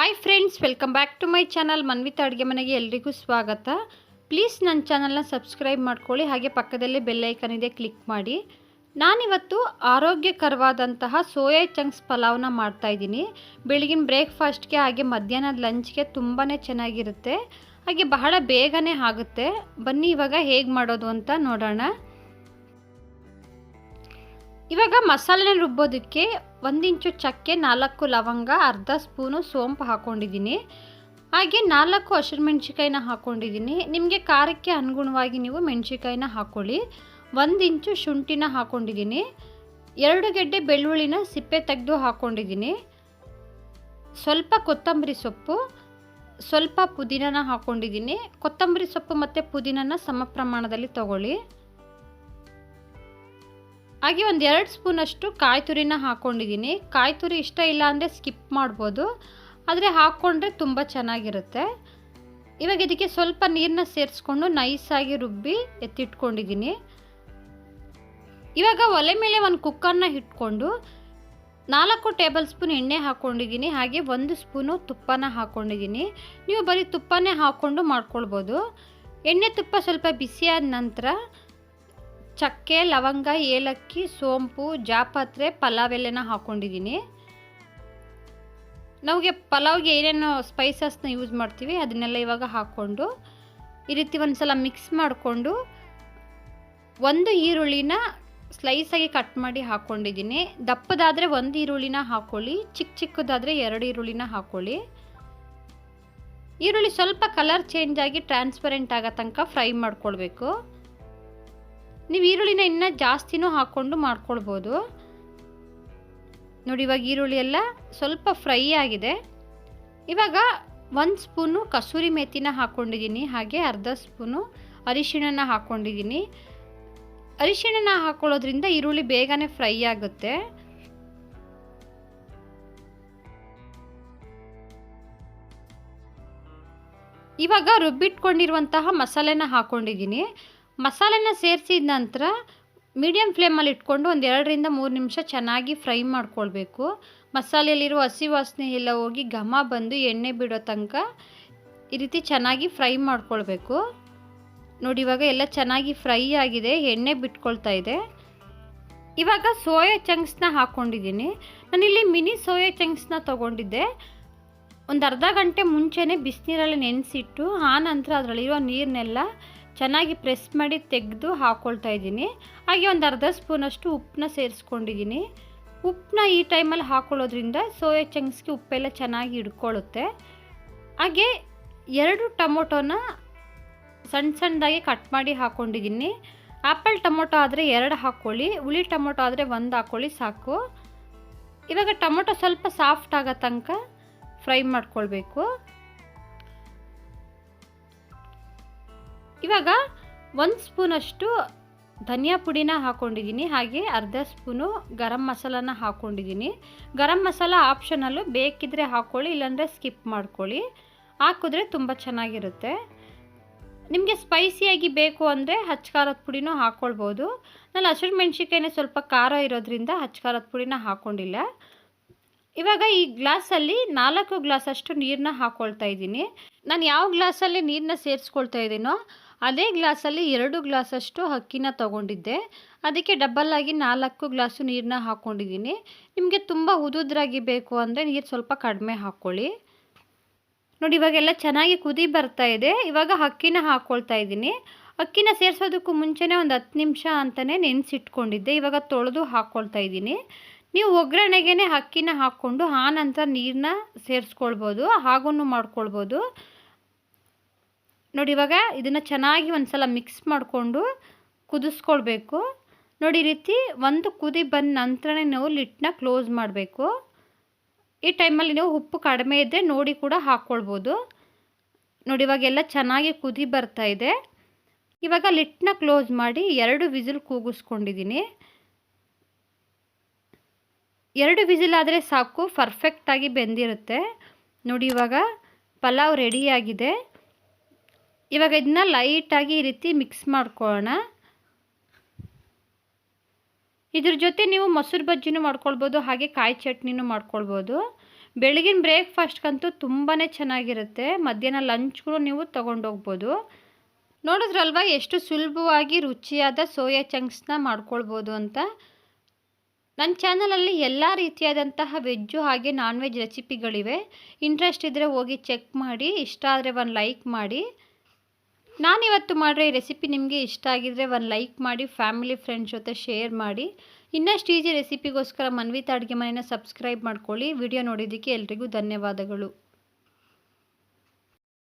Hi friends welcome back to my channel Manvita ಅಡುಗೆ ಮನೆಗೆ ಎಲ್ರಿಗೂ ಸ್ವಾಗತ. ಪ್ಲೀಸ್ ನನ್ನ ಚಾನಲ್ನ ಸಬ್ಸ್ಕ್ರೈಬ್ ಮಾಡ್ಕೊಳ್ಳಿ. ಹಾಗೆ ಪಕ್ಕದಲ್ಲೇ ಬೆಲ್ಲೈಕನ್ ಇದೆ ಕ್ಲಿಕ್ ಮಾಡಿ. ನಾನಿವತ್ತು ಆರೋಗ್ಯಕರವಾದಂತಹ ಸೋಯಾ ಚಂಕ್ಸ್ ಪಲಾವ್ನ ಮಾಡ್ತಾಯಿದ್ದೀನಿ ಬೆಳಗಿನ ಬ್ರೇಕ್ಫಾಸ್ಟ್ಗೆ ಹಾಗೆ ಮಧ್ಯಾಹ್ನದ ಲಂಚ್ಗೆ ತುಂಬಾ ಚೆನ್ನಾಗಿರುತ್ತೆ. ಹಾಗೆ ಬಹಳ ಬೇಗನೆ ಆಗುತ್ತೆ. ಬನ್ನಿ, ಇವಾಗ ಹೇಗೆ ಮಾಡೋದು ಅಂತ ನೋಡೋಣ. ಇವಾಗ ಮಸಾಲೆ ರುಬ್ಬೋದಕ್ಕೆ ಒಂದು ಇಂಚು ಚಕ್ಕೆ, ನಾಲ್ಕು ಲವಂಗ, ಅರ್ಧ ಸ್ಪೂನು ಸೋಂಪು ಹಾಕ್ಕೊಂಡಿದ್ದೀನಿ ಹಾಗೆ ನಾಲ್ಕು ಹಸಿರು ಮೆಣಸಿಕಾಯಿನ ಹಾಕ್ಕೊಂಡಿದ್ದೀನಿ ನಿಮಗೆ ಖಾರಕ್ಕೆ ಅನುಗುಣವಾಗಿ ನೀವು ಮೆಣಸಿಕಾಯಿನ ಹಾಕ್ಕೊಳ್ಳಿ ಒಂದು ಇಂಚು ಶುಂಠಿನ ಹಾಕ್ಕೊಂಡಿದ್ದೀನಿ ಎರಡು ಗೆಡ್ಡೆ ಬೆಳ್ಳುಳ್ಳಿನ ಸಿಪ್ಪೆ ತೆಗೆದು ಹಾಕ್ಕೊಂಡಿದ್ದೀನಿ ಸ್ವಲ್ಪ ಕೊತ್ತಂಬರಿ ಸೊಪ್ಪು, ಸ್ವಲ್ಪ ಪುದೀನನ ಹಾಕ್ಕೊಂಡಿದ್ದೀನಿ ಕೊತ್ತಂಬರಿ ಸೊಪ್ಪು ಮತ್ತು ಪುದೀನನ ಸಮ ಪ್ರಮಾಣದಲ್ಲಿ ತಗೊಳ್ಳಿ. ಹಾಗೆ ಒಂದು ಎರಡು ಸ್ಪೂನಷ್ಟು ಕಾಯಿ ತುರಿನ ಹಾಕ್ಕೊಂಡಿದ್ದೀನಿ ಕಾಯಿ ತುರಿ ಇಷ್ಟ ಇಲ್ಲ ಅಂದರೆ ಸ್ಕಿಪ್ ಮಾಡ್ಬೋದು. ಆದರೆ ಹಾಕ್ಕೊಂಡ್ರೆ ತುಂಬ ಚೆನ್ನಾಗಿರುತ್ತೆ. ಇವಾಗ ಇದಕ್ಕೆ ಸ್ವಲ್ಪ ನೀರನ್ನ ಸೇರಿಸ್ಕೊಂಡು ನೈಸಾಗಿ ರುಬ್ಬಿ ಎತ್ತಿಟ್ಕೊಂಡಿದ್ದೀನಿ. ಇವಾಗ ಒಲೆ ಮೇಲೆ ಒಂದು ಕುಕ್ಕರ್ನ ಇಟ್ಕೊಂಡು ನಾಲ್ಕು ಟೇಬಲ್ ಸ್ಪೂನ್ ಎಣ್ಣೆ ಹಾಕ್ಕೊಂಡಿದ್ದೀನಿ ಹಾಗೆ ಒಂದು ಸ್ಪೂನು ತುಪ್ಪನ ಹಾಕ್ಕೊಂಡಿದ್ದೀನಿ ನೀವು ಬರೀ ತುಪ್ಪನೇ ಹಾಕ್ಕೊಂಡು ಮಾಡ್ಕೊಳ್ಬೋದು. ಎಣ್ಣೆ ತುಪ್ಪ ಸ್ವಲ್ಪ ಬಿಸಿಯಾದ ನಂತರ ಚಕ್ಕೆ, ಲವಂಗ, ಏಲಕ್ಕಿ, ಸೋಂಪು, ಜಾಪತ್ರೆ, ಪಲಾವ್ ಎಲೆನ ಹಾಕ್ಕೊಂಡಿದ್ದೀನಿ ನಮಗೆ ಪಲಾವ್ಗೆ ಏನೇನು ಸ್ಪೈಸಸ್ನ ಯೂಸ್ ಮಾಡ್ತೀವಿ, ಅದನ್ನೆಲ್ಲ ಇವಾಗ ಹಾಕ್ಕೊಂಡು, ಈ ರೀತಿ ಒಂದು ಸಲ ಮಿಕ್ಸ್ ಮಾಡಿಕೊಂಡು, ಒಂದು ಈರುಳ್ಳಿನ ಸ್ಲೈಸಾಗಿ ಕಟ್ ಮಾಡಿ ಹಾಕ್ಕೊಂಡಿದ್ದೀನಿ ದಪ್ಪದಾದರೆ ಒಂದು ಈರುಳ್ಳಿನ ಹಾಕ್ಕೊಳ್ಳಿ ಚಿಕ್ಕ ಚಿಕ್ಕದಾದರೆ ಎರಡು ಈರುಳ್ಳಿನ ಹಾಕ್ಕೊಳ್ಳಿ ಈರುಳ್ಳಿ ಸ್ವಲ್ಪ ಕಲರ್ ಚೇಂಜ್ ಆಗಿ ಟ್ರಾನ್ಸ್ಪರೆಂಟ್ ಆಗೋ ತನಕ ಫ್ರೈ ಮಾಡ್ಕೊಳ್ಬೇಕು. ನೀವು ಈರುಳ್ಳಿನ ಇನ್ನೂ ಜಾಸ್ತಿನೂ ಹಾಕ್ಕೊಂಡು ಮಾಡ್ಕೊಳ್ಬೋದು. ನೋಡಿ, ಇವಾಗ ಈರುಳ್ಳಿ ಎಲ್ಲ ಸ್ವಲ್ಪ ಫ್ರೈ ಆಗಿದೆ. ಇವಾಗ ಒಂದು ಸ್ಪೂನು ಕಸೂರಿ ಮೇಥಿನ ಹಾಕ್ಕೊಂಡಿದ್ದೀನಿ ಹಾಗೆ ಅರ್ಧ ಸ್ಪೂನು ಅರಿಶಿಣನ ಹಾಕ್ಕೊಂಡಿದ್ದೀನಿ ಅರಿಶಿಣನ ಹಾಕ್ಕೊಳ್ಳೋದ್ರಿಂದ ಈರುಳ್ಳಿ ಬೇಗನೆ ಫ್ರೈ ಆಗುತ್ತೆ. ಇವಾಗ ರುಬ್ಬಿಟ್ಕೊಂಡಿರುವಂತಹ ಮಸಾಲೆನ ಹಾಕ್ಕೊಂಡಿದ್ದೀನಿ ಮಸಾಲೆನ ಸೇರಿಸಿದ ನಂತರ ಮೀಡಿಯಮ್ ಫ್ಲೇಮಲ್ಲಿ ಇಟ್ಕೊಂಡು ಒಂದು ಎರಡರಿಂದ ಮೂರು ನಿಮಿಷ ಚೆನ್ನಾಗಿ ಫ್ರೈ ಮಾಡ್ಕೊಳ್ಬೇಕು. ಮಸಾಲೆಯಲ್ಲಿರೋ ಹಸಿ ವಾಸನೆ ಎಲ್ಲ ಹೋಗಿ ಘಮ ಬಂದು ಎಣ್ಣೆ ಬಿಡೋ ತನಕ ಈ ರೀತಿ ಚೆನ್ನಾಗಿ ಫ್ರೈ ಮಾಡ್ಕೊಳ್ಬೇಕು. ನೋಡಿ, ಇವಾಗ ಎಲ್ಲ ಚೆನ್ನಾಗಿ ಫ್ರೈ ಆಗಿದೆ, ಎಣ್ಣೆ ಬಿಟ್ಕೊಳ್ತಾ ಇದೆ. ಇವಾಗ ಸೋಯಾ ಚಂಕ್ಸ್ನ ಹಾಕ್ಕೊಂಡಿದ್ದೀನಿ ನಾನಿಲ್ಲಿ ಮಿನಿ ಸೋಯಾ ಚಂಕ್ಸ್ನ ತೊಗೊಂಡಿದ್ದೆ. ಒಂದು ಅರ್ಧ ಗಂಟೆ ಮುಂಚೆನೇ ಬಿಸಿನೀರಲ್ಲಿ ನೆನೆಸಿಟ್ಟು, ಆ ನಂತರ ಅದರಲ್ಲಿರೋ ನೀರನ್ನೆಲ್ಲ ಚೆನ್ನಾಗಿ ಪ್ರೆಸ್ ಮಾಡಿ ತೆಗೆದು ಹಾಕ್ಕೊಳ್ತಾ ಇದ್ದೀನಿ. ಹಾಗೆ ಒಂದು ಅರ್ಧ ಸ್ಪೂನಷ್ಟು ಉಪ್ಪನ್ನ ಸೇರಿಸ್ಕೊಂಡಿದ್ದೀನಿ. ಉಪ್ಪನ್ನ ಈ ಟೈಮಲ್ಲಿ ಹಾಕ್ಕೊಳ್ಳೋದ್ರಿಂದ ಸೋಯಾ ಚಂಕ್ಸ್ಗೆ ಉಪ್ಪೆಲ್ಲ ಚೆನ್ನಾಗಿ ಹಿಡ್ಕೊಳ್ಳುತ್ತೆ. ಹಾಗೆ ಎರಡು ಟೊಮೊಟೊನ ಸಣ್ಣ ಸಣ್ಣದಾಗಿ ಕಟ್ ಮಾಡಿ ಹಾಕ್ಕೊಂಡಿದ್ದೀನಿ ಆ್ಯಪಲ್ ಟೊಮೊಟೊ ಆದರೆ ಎರಡು ಹಾಕ್ಕೊಳ್ಳಿ, ಹುಳಿ ಟೊಮೊಟೊ ಆದರೆ ಒಂದು ಹಾಕ್ಕೊಳ್ಳಿ ಸಾಕು. ಇವಾಗ ಟೊಮೊಟೊ ಸ್ವಲ್ಪ ಸಾಫ್ಟ್ ಆಗೋ ತನಕ ಫ್ರೈ ಮಾಡ್ಕೊಳ್ಬೇಕು. ಇವಾಗ ಒಂದು ಸ್ಪೂನಷ್ಟು ಧನಿಯಾ ಪುಡಿನ ಹಾಕ್ಕೊಂಡಿದ್ದೀನಿ ಹಾಗೆ ಅರ್ಧ ಸ್ಪೂನು ಗರಂ ಮಸಾಲನ ಹಾಕ್ಕೊಂಡಿದ್ದೀನಿ ಗರಂ ಮಸಾಲ ಆಪ್ಷನಲ್ಲು ಬೇಕಿದ್ದರೆ ಹಾಕ್ಕೊಳ್ಳಿ ಇಲ್ಲಾಂದರೆ ಸ್ಕಿಪ್ ಮಾಡ್ಕೊಳ್ಳಿ. ಹಾಕಿದ್ರೆ ತುಂಬ ಚೆನ್ನಾಗಿರುತ್ತೆ. ನಿಮಗೆ ಸ್ಪೈಸಿಯಾಗಿ ಬೇಕು ಅಂದರೆ ಹಚ್ಕಾರದ ಪುಡಿನೂ ಹಾಕ್ಕೊಳ್ಬೋದು ನಾನು ಹಸಿರು ಮೆಣಸಿನ್ಕಾಯಿನೇ ಸ್ವಲ್ಪ ಖಾರ ಇರೋದ್ರಿಂದ ಹಚ್ಕಾರದ ಪುಡಿನ ಹಾಕ್ಕೊಂಡಿಲ್ಲ ಇವಾಗ ಈ ಗ್ಲಾಸಲ್ಲಿ ನಾಲ್ಕು ಗ್ಲಾಸಷ್ಟು ನೀರನ್ನ ಹಾಕ್ಕೊಳ್ತಾ ಇದ್ದೀನಿ. ನಾನು ಯಾವ ಗ್ಲಾಸಲ್ಲಿ ನೀರನ್ನ ಸೇರಿಸ್ಕೊಳ್ತಾ ಇದ್ದೀನೋ ಅದೇ ಗ್ಲಾಸಲ್ಲಿ ಎರಡು ಗ್ಲಾಸಷ್ಟು ಅಕ್ಕಿನ ತಗೊಂಡಿದ್ದೆ. ಅದಕ್ಕೆ ಡಬಲ್ ಆಗಿ ನಾಲ್ಕು ಗ್ಲಾಸು ನೀರನ್ನ ಹಾಕ್ಕೊಂಡಿದ್ದೀನಿ. ನಿಮಗೆ ತುಂಬ ಉದುದ್ರಾಗಿ ಬೇಕು ಅಂದರೆ ನೀರು ಸ್ವಲ್ಪ ಕಡಿಮೆ ಹಾಕ್ಕೊಳ್ಳಿ. ನೋಡಿ, ಇವಾಗೆಲ್ಲ ಚೆನ್ನಾಗಿ ಕುದಿ ಬರ್ತಾ ಇದೆ. ಇವಾಗ ಅಕ್ಕಿನ ಹಾಕ್ಕೊಳ್ತಾ ಇದ್ದೀನಿ. ಅಕ್ಕಿನ ಸೇರಿಸೋದಕ್ಕೂ ಮುಂಚೆನೇ ಒಂದು ಹತ್ತು ನಿಮಿಷ ಅಂತಲೇ ನೆನೆಸಿಟ್ಕೊಂಡಿದ್ದೆ. ಇವಾಗ ತೊಳೆದು ಹಾಕ್ಕೊಳ್ತಾ ಇದ್ದೀನಿ. ನೀವು ಒಗ್ಗರಣೆಗೆ ಅಕ್ಕಿನ ಹಾಕ್ಕೊಂಡು ಆ ನಂತರ ನೀರನ್ನ ಸೇರಿಸ್ಕೊಳ್ಬೋದು ಹಾಗೂ ಮಾಡ್ಕೊಳ್ಬೋದು. ನೋಡಿ, ಇವಾಗ ಇದನ್ನು ಚೆನ್ನಾಗಿ ಒಂದು ಸಲ ಮಿಕ್ಸ್ ಮಾಡಿಕೊಂಡು ಕುದಿಸ್ಕೊಳ್ಬೇಕು. ನೋಡಿ ರೀತಿ ಒಂದು ಕುದಿ ಬಂದ ನಂತರನೇ ನಾವು ಲಿಟ್ಟನ್ನ ಕ್ಲೋಸ್ ಮಾಡಬೇಕು. ಈ ಟೈಮಲ್ಲಿ ನೀವು ಉಪ್ಪು ಕಡಿಮೆ ಇದ್ದರೆ ನೋಡಿ ಕೂಡ ಹಾಕ್ಕೊಳ್ಬೋದು. ನೋಡಿ ಇವಾಗೆಲ್ಲ ಚೆನ್ನಾಗಿ ಕುದಿ ಬರ್ತಾ ಇದೆ. ಇವಾಗ ಲಿಟ್ಟನ್ನ ಕ್ಲೋಸ್ ಮಾಡಿ ಎರಡು ವಿಸಿಲ್ ಕೂಗಿಸ್ಕೊಂಡಿದ್ದೀನಿ. ಎರಡು ವಿಸಿಲ್ ಆದರೆ ಸಾಕು ಪರ್ಫೆಕ್ಟಾಗಿ ಬೆಂದಿರುತ್ತೆ. ನೋಡಿ, ಇವಾಗ ಪಲಾವ್ ರೆಡಿಯಾಗಿದೆ ಇವಾಗ ಇದನ್ನ ಲೈಟಾಗಿ ಈ ರೀತಿ ಮಿಕ್ಸ್ ಮಾಡ್ಕೊಳ್ಳೋಣ ಇದ್ರ ಜೊತೆ ನೀವು ಮೊಸರು ಬಜ್ಜಿನೂ ಮಾಡ್ಕೊಳ್ಬೋದು, ಹಾಗೆ ಕಾಯಿ ಚಟ್ನಿನೂ ಮಾಡ್ಕೊಳ್ಬೋದು. ಬೆಳಗಿನ ಬ್ರೇಕ್ಫಾಸ್ಟ್ಗಂತೂ ತುಂಬಾ ಚೆನ್ನಾಗಿರುತ್ತೆ. ಮಧ್ಯಾಹ್ನ ಲಂಚ್ಗೂ ನೀವು ತೊಗೊಂಡೋಗ್ಬೋದು. ನೋಡಿದ್ರಲ್ವ ಎಷ್ಟು ಸುಲಭವಾಗಿ ರುಚಿಯಾದ ಸೋಯಾ ಚಂಕ್ಸ್ನ ಮಾಡ್ಕೊಳ್ಬೋದು ಅಂತ? ನನ್ನ ಚಾನಲಲ್ಲಿ ಎಲ್ಲ ರೀತಿಯಾದಂತಹ ವೆಜ್ಜು ಹಾಗೆ ನಾನ್ ವೆಜ್ ರೆಸಿಪಿಗಳಿವೆ ಇಂಟ್ರೆಸ್ಟ್ ಇದ್ದರೆ ಹೋಗಿ ಚೆಕ್ ಮಾಡಿ. ಇಷ್ಟ ಆದರೆ ಒಂದು ಲೈಕ್ ಮಾಡಿ. ನಾನಿವತ್ತು ಮಾಡಿರೋ ಈ ರೆಸಿಪಿ ನಿಮಗೆ ಇಷ್ಟ ಆಗಿದರೆ ಒಂದು ಲೈಕ್ ಮಾಡಿ ಫ್ಯಾಮಿಲಿ ಫ್ರೆಂಡ್ಸ್ ಜೊತೆ ಶೇರ್ ಮಾಡಿ. ಇನ್ನಷ್ಟು ಈಜಿ ರೆಸಿಪಿಗೋಸ್ಕರ ಮನ್ವಿತ ಅಡುಗೆ ಮನೆಯನ್ನು ಸಬ್ಸ್ಕ್ರೈಬ್ ಮಾಡ್ಕೊಳ್ಳಿ. ವಿಡಿಯೋ ನೋಡಿದ್ದಕ್ಕೆ ಎಲ್ರಿಗೂ ಧನ್ಯವಾದಗಳು.